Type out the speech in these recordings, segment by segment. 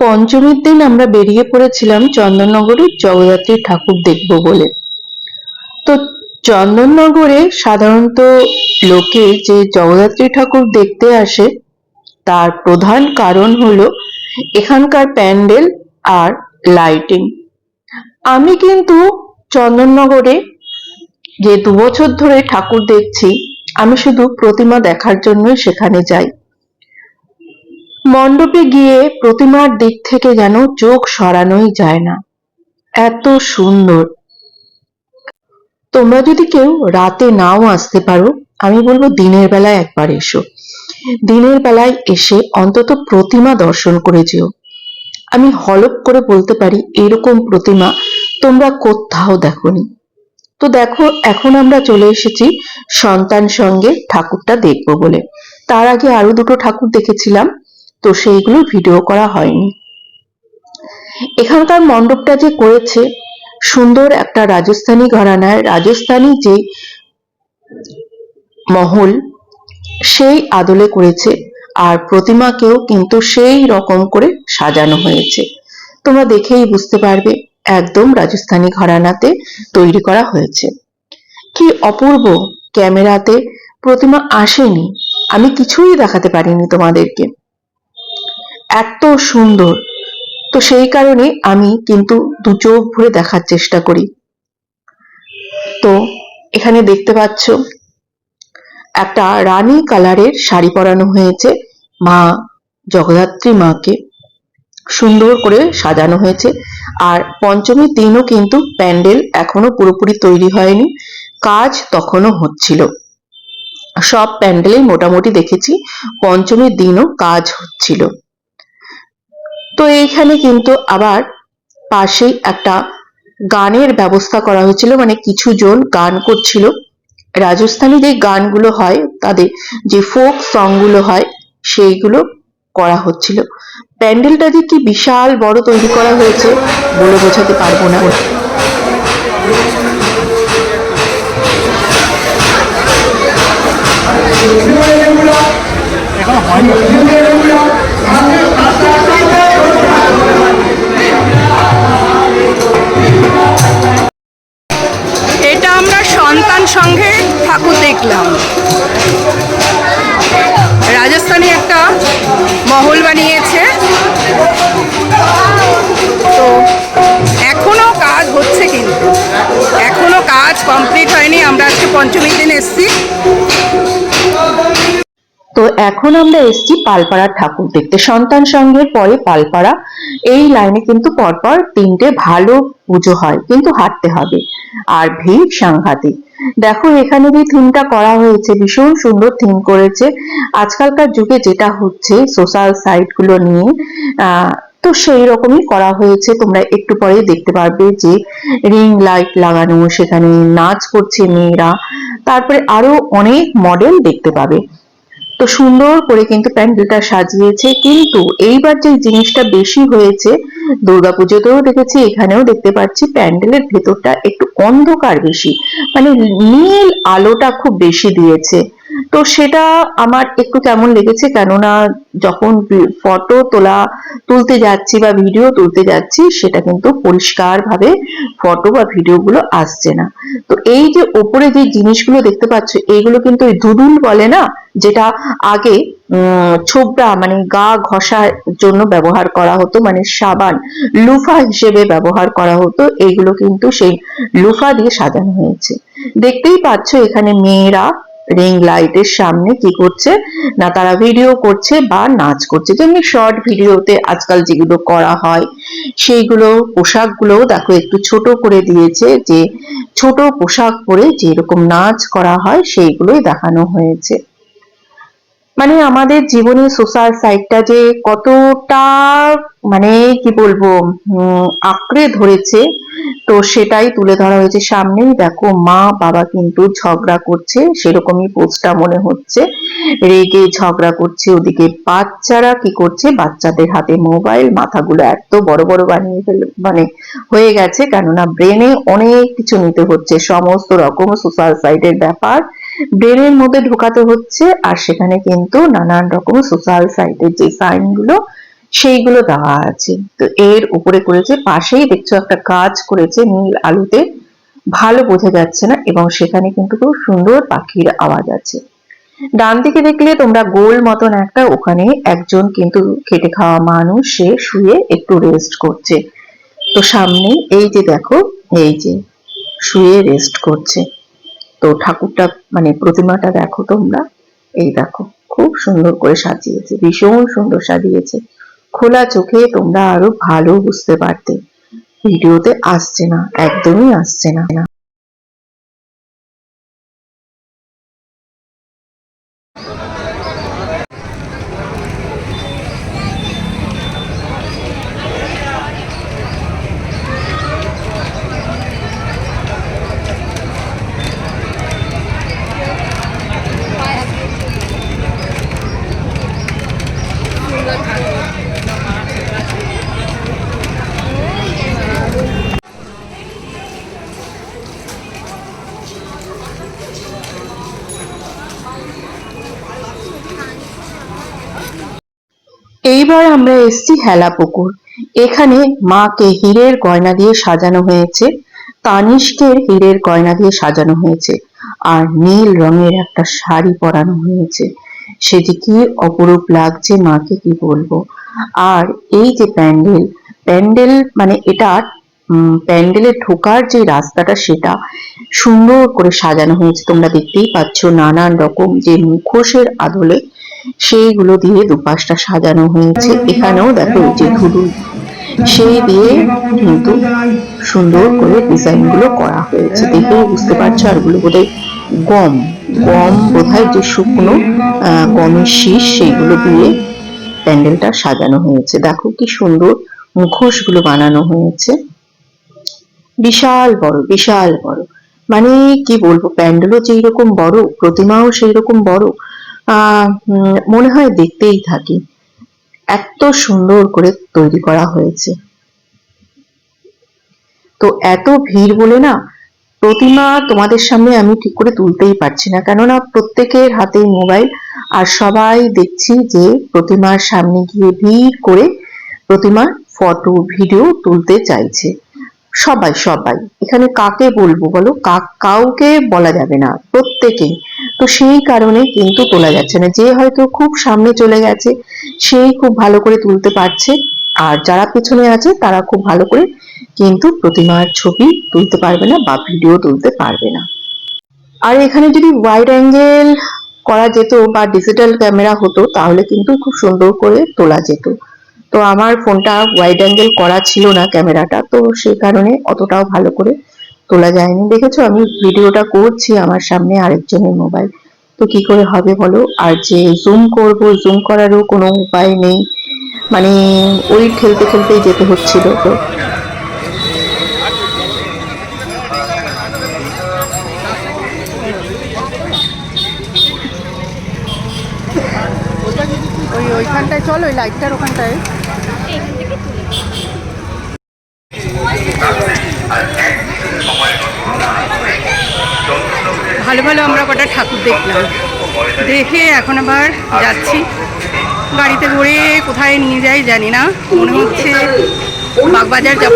পঞ্চমীর দিন আমরা বেরিয়ে পড়েছিলাম চন্দননগরের জগদ্ধাত্রী ঠাকুর দেখব বলে। তো চন্দননগরে সাধারণত লোকে যে জগদ্ধাত্রী ঠাকুর দেখতে আসে, তার প্রধান কারণ হলো এখানকার প্যান্ডেল আর লাইটিং। আমি কিন্তু চন্দননগরে যে দু বছর ধরে ঠাকুর দেখছি, আমি শুধু প্রতিমা দেখার জন্যই সেখানে যাই। মণ্ডপে গিয়ে প্রতিমার দিক থেকে যেন চোখ সরানোই যায় না। এত সুন্দর। তোমরা যদি কেউ রাতে নাও আসতে পারো, আমি বলব দিনের বেলায় একবার এসো। দিনের বেলায় এসে অন্তত প্রতিমা দর্শন করে যেও। আমি হলপ করে বলতে পারি, এরকম প্রতিমা তোমরা কোথাও দেখোনি। তো দেখো, এখন আমরা চলে এসেছি সন্তান সঙ্গে ঠাকুরটা দেখব বলে। তার আগে আরও দুটো ঠাকুর দেখেছিলাম। তো সেইগুলো ভিডিও করা হয়নি। এখানকার মণ্ডপটা যে করেছে, সুন্দর একটা রাজস্থানী ঘরানায় রাজস্থানী যে মহল, সেই আদলে করেছে, আর প্রতিমাকেও কিন্তু সেই রকম করে সাজানো হয়েছে। তোমরা দেখেই বুঝতে পারবে, একদম রাজস্থানী ঘরানাতে তৈরি করা হয়েছে। কি অপূর্ব ক্যামেরাতে প্রতিমা আসেনি, আমি কিছুই দেখাতে পারিনি তোমাদেরকে। এত সুন্দর। তো সেই কারণে আমি কিন্তু দু চোখ ভরে দেখার চেষ্টা করি। তো এখানে দেখতে পাচ্ছ, একটা রানী কালারের শাড়ি পরানো হয়েছে মা জগদ্ধাত্রী মাকে। সুন্দর করে সাজানো হয়েছে। আর পঞ্চমীর দিনও কিন্তু প্যান্ডেল এখনও পুরোপুরি তৈরি হয়নি, কাজ তখনও হচ্ছিল। সব প্যান্ডেলেই মোটামুটি দেখেছি পঞ্চমীর দিনও কাজ হচ্ছিল। তো এইখানে কিন্তু আবার পাশেই একটা গানের ব্যবস্থা করা হয়েছিল মানে কিছু জন গান করছিল। রাজস্থানী যে গানগুলো হয়, তাদের যে ফোক সংগুলো হয়, সেইগুলো করা হচ্ছিল। প্যান্ডেলটা যে কি বিশাল বড় তৈরি করা হয়েছে বলে বোঝাতে পারব না। এখন পঞ্চমীর দিন এসছি। তো এখন আমরা এসেছি পালপাড়ার ঠাকুর দেখতে। সন্তান সঙ্গের পরে পালপাড়া। এই লাইনে কিন্তু পরপর তিনটে ভালো পুজো হয়, কিন্তু হাঁটতে হবে। আর ভিড় সাংঘাতিক। দেখো, এখানে যে থিমটা করা হয়েছে, ভীষণ সুন্দর থিম করেছে। আজকালকার যুগে যেটা হচ্ছে সোশ্যাল সাইটগুলো নিয়ে তো সেই রকমই করা হয়েছে। তোমরা একটু পরেই দেখতে পারবে যে রিং লাইট লাগানো, সেখানে নাচ করছে মেয়েরা। তারপরে আরও অনেক মডেল দেখতে পাবে। তো সুন্দর করে কিন্তু প্যান্ডেলটা সাজিয়েছে। কিন্তু এইবার যে জিনিসটা বেশি হয়েছে, দুর্গাপুজোতেও দেখেছি, এখানেও দেখতে পাচ্ছি প্যান্ডেলের ভেতরটা একটু অন্ধকার বেশি। মানে নীল আলোটা খুব বেশি দিয়েছে। তো সেটা আমার একটু কেমন লেগেছে, কেননা যখন ফটো তোলা, তুলতে যাচ্ছি বা ভিডিও তুলতে যাচ্ছি, সেটা কিন্তু পরিষ্কার ভাবে ফটো বা ভিডিও গুলো আসছে না। তো এই যে ওপরে যে জিনিসগুলো দেখতে পাচ্ছ, এইগুলো কিন্তু ওই দুদুল বলে না? যেটা আগে ছোবড়া মানে গা ঘষার জন্য ব্যবহার করা হতো মানে সাবান, লুফা হিসেবে ব্যবহার করা হতো, এইগুলো কিন্তু সেই লুফা দিয়ে সাজানো হয়েছে। দেখতেই পাচ্ছ এখানে মেয়েরা রিং লাইটের সামনে কি করছে? না, তারা ভিডিও করছে বা নাচ করছে। যেমনি শর্ট ভিডিওতে আজকাল যেগুলো করা হয়, সেইগুলো পোশাকগুলো দেখো একটু ছোট করে দিয়েছে যে, ছোট পোশাক পরে যেরকম নাচ করা হয়, সেইগুলোই দেখানো হয়েছে। মানে আমাদের জীবনে সোশ্যাল সাইটটা যে কতটা মানে কি বলব আঁকড়ে ধরেছে, তো সেটাই তুলে ধরা হয়েছে। সামনেই দেখো মা বাবা কিন্তু ঝগড়া করছে, সেরকমই পোস্টটা মনে হচ্ছে। রেগে ঝগড়া করছে ওদিকে। বাচ্চারা কি করছে? বাচ্চাদের হাতে মোবাইল, মাথাগুলো এত বড় বড় বানিয়ে ফেলে মানে হয়ে গেছে। কেননা ব্রেনে অনেক কিছু নিতে হচ্ছে। সমস্ত রকম সোশ্যাল সাইটের ব্যাপার। ব্রেনের মধ্যে ঢোকাতে হচ্ছে, আর সেখানে কিন্তু নানান রকম সোশ্যাল সাইটের যে সাইনগুলো সেইগুলো দেওয়া আছে। তো এর উপরে করেছে, পাশেই দেখছ একটা গাছ করেছে নীল আলুতে, ভালো বোঝা যাচ্ছে না, এবং সেখানে কিন্তু খুব সুন্দর পাখির আওয়াজ আছে। ডান দিকে দেখলে তোমরা গোল মতন একটা, ওখানে একজন কিন্তু খেটে খাওয়া মানুষ, সে শুয়ে একটু রেস্ট করছে। তো সামনে এই যে দেখো, এই যে শুয়ে রেস্ট করছে। তো ঠাকুরটা মানে প্রতিমাটা দেখো তোমরা। এই দেখো, খুব সুন্দর করে সাজিয়েছে, ভীষণ সুন্দর সাজিয়েছে। খোলা চোখে তোমরা আরও ভালো বুঝতে পারতে। ভিডিওতে আসছে না, একদমই আসছে না। এইবার আমরা এসেছি হেলা পুকুর এখানে মাকে হীরের গয়না দিয়ে সাজানো হয়েছে তানিষ্কের হীরের গয়না দিয়ে সাজানো হয়েছে, আর নীল রঙের একটা শাড়ি পরানো হয়েছে। সেটি কি অপরূপ লাগছে মাকে, কি বলব? আর এই যে প্যান্ডেল প্যান্ডেল মানে এটা প্যান্ডেলে ঢোকার যে রাস্তাটা সেটা সুন্দর করে সাজানো হয়েছে। তোমরা দেখতেই পাচ্ছ নানান রকম যে মুখোশের আদলে সেইগুলো দিয়ে দুপাশটা সাজানো হয়েছে। এখানেও দেখো যে ধুলুল সেই দিয়ে কিন্তু সুন্দর করে ডিজাইনগুলো করা হয়েছে। দেখেও বুঝতে পারছ আরগুলো বোধহয় গম। গম বোধহয় যে শুকনো গমের শীষ, সেইগুলো দিয়ে প্যান্ডেলটা সাজানো হয়েছে। দেখো কি সুন্দর মুখোশগুলো বানানো হয়েছে। বিশাল বড় বিশাল বড়। মানে কি বলব, প্যান্ডেলও যেই রকম বড়, প্রতিমাও সেই রকম বড় মনে হয় দেখতেই থাকি। এত সুন্দর করে তৈরি করা হয়েছে। তো এত ভিড় বলে না, প্রতিমা তোমাদের সামনে আমি ঠিক করে তুলতেই পারছি না। কেননা প্রত্যেকের হাতেই মোবাইল, আর সবাই দেখছি যে প্রতিমার সামনে গিয়ে ভিড় করে প্রতিমার ফটো, ভিডিও তুলতে চাইছে। সবাই সবাই। এখানে কাকে বলব বলো? কাউকে বলা যাবে না। প্রত্যেকেই। তো সেই কারণে কিন্তু তোলা যাচ্ছে না। যে হয়তো খুব সামনে চলে গেছে, সেই খুব ভালো করে তুলতে পারছে। আর যারা পেছনে আছে, তারা খুব ভালো করে কিন্তু প্রতিমার ছবি তুলতে পারবে না বা ভিডিও তুলতে পারবে না। আর এখানে যদি ওয়াইড অ্যাঙ্গেল করা যেত বা ডিজিটাল ক্যামেরা হতো, তাহলে কিন্তু খুব সুন্দর করে তোলা যেত। তো আমার ফোনটা ওয়াইড অ্যাঙ্গেল করা ছিল না ক্যামেরাটা তো সেই কারণে অতটাও ভালো করে তোলা যায়নি। দেখেছ, আমি ভিডিওটা করছি আমার সামনে আরেকজনের মোবাইল তো কি করে হবে বলো? আর যে জুম করব জুম করারও কোনো উপায় নেই। মানে ওই খেলতে খেলতেই যেতে হচ্ছিল তো। ওই ওইখানটায় চল, ওই লাইটটার ওখানটায়। ভালো ভালো আমরা কটা ঠাকুর দেখলাম। দেখে এখন আবার যাচ্ছি। গাড়িতে ঘুরে কোথায় নিয়ে যাই জানি না। মনে হচ্ছে বাগবাজার যাব।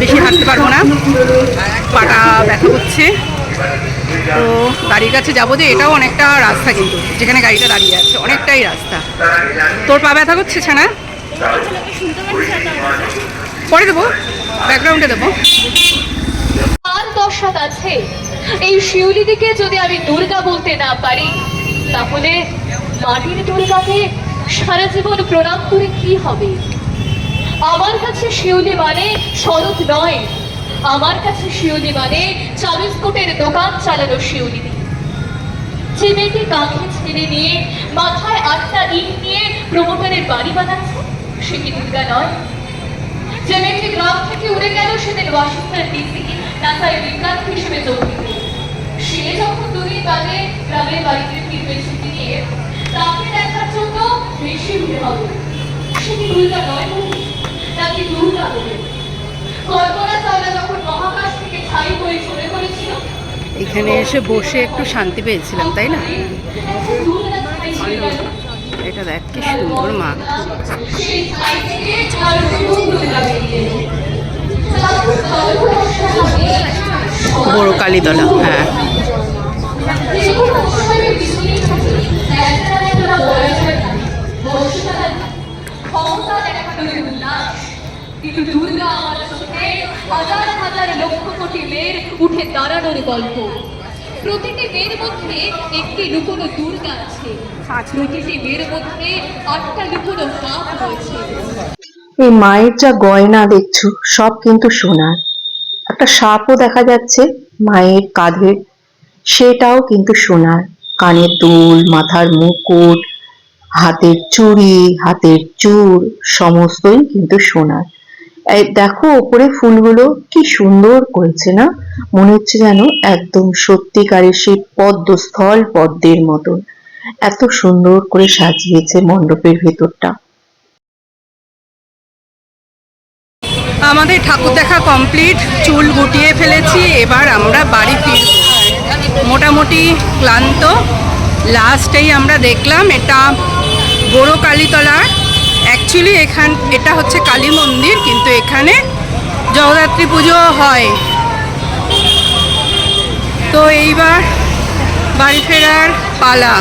বেশি হাঁটতে পারব না। পাটা ব্যথা করছে। তো গাড়ির কাছে যাব যে এটাও অনেকটা রাস্তা কিন্তু, যেখানে গাড়িটা দাঁড়িয়ে আছে। অনেকটাই রাস্তা। তোর পা ব্যথা করছে, ছানা? পরে দেবো। ব্যাকগ্রাউন্ডে দেবো। এই শিউলিদিকে যদি আমি দুর্গা বলতে না পারি, তাহলে মাটির দুর্গাকে সারা জীবন প্রণাম করে কি হবে? আমার কাছে শিউলি মানে শরৎ নয়। আমার কাছে শিউলি মানে চা বিস্কুটের দোকান চালানো শিউলি। যে মেয়েটি কাঁধে ছেড়ে নিয়ে মাথায় আটটা ইট নিয়ে প্রমোটারের বাড়ি বানাচ্ছে, সে কি দুর্গা নয়? যে মেয়েটি গ্রাম থেকে উড়ে গেল, সেদিন ওয়াশিংটন ডিসি নাসায় বিজ্ঞান হিসেবে যোগ সে যখন গ্রামের বাড়িতে ফিরবে ছুটি নিয়ে, তাকে দেখার জন্য বেশি ভিড় হবে। সে কি দুর্গা নয় দুর্গা কল্পনা চাওলা যখন মহাকাশ থেকে ছাই হয়ে পড়েছিল এখানে এসে বসে একটু শান্তি পেয়েছিলাম, তাই না? এটা দেখ, কি সুন্দর মা। বড় কালীতলা হ্যাঁ। কিন্তু দুর্গা আমার চোখে হাজার হাজার লক্ষ কোটি মেয়ের উঠে দাঁড়ানোর গল্প প্রতিটি মেয়ের মধ্যে একটি লুকোনো দুর্গা আছে প্রতিটি মেয়ের মধ্যে আটটা লুকোনো রয়েছে এই মায়ের যা গয়না দেখছ, সব কিন্তু সোনার। একটা সাপও দেখা যাচ্ছে মায়ের কাঁধের সেটাও কিন্তু সোনার। কানের দুল, মাথার মুকুট, হাতের চুড়ি, হাতের চূড়, সমস্তই কিন্তু সোনার। দেখো ওপরে ফুলগুলো কি সুন্দর করেছে না? মনে হচ্ছে যেন একদম সত্যিকারের সেই পদ্মস্থল পদ্মের মতন। এত সুন্দর করে সাজিয়েছে মণ্ডপের ভেতরটা। আমাদের ঠাকুর দেখা কমপ্লিট চুল গুটিয়ে ফেলেছি, এবার আমরা বাড়ি ফিরব। মোটামুটি ক্লান্ত। লাস্টেই আমরা দেখলাম, এটা বড় কালীতলার অ্যাকচুয়ালি এখান, এটা হচ্ছে কালী মন্দির, কিন্তু এখানে জগদ্ধাত্রী পুজো হয়। তো এইবার বাড়ি ফেরার পালা।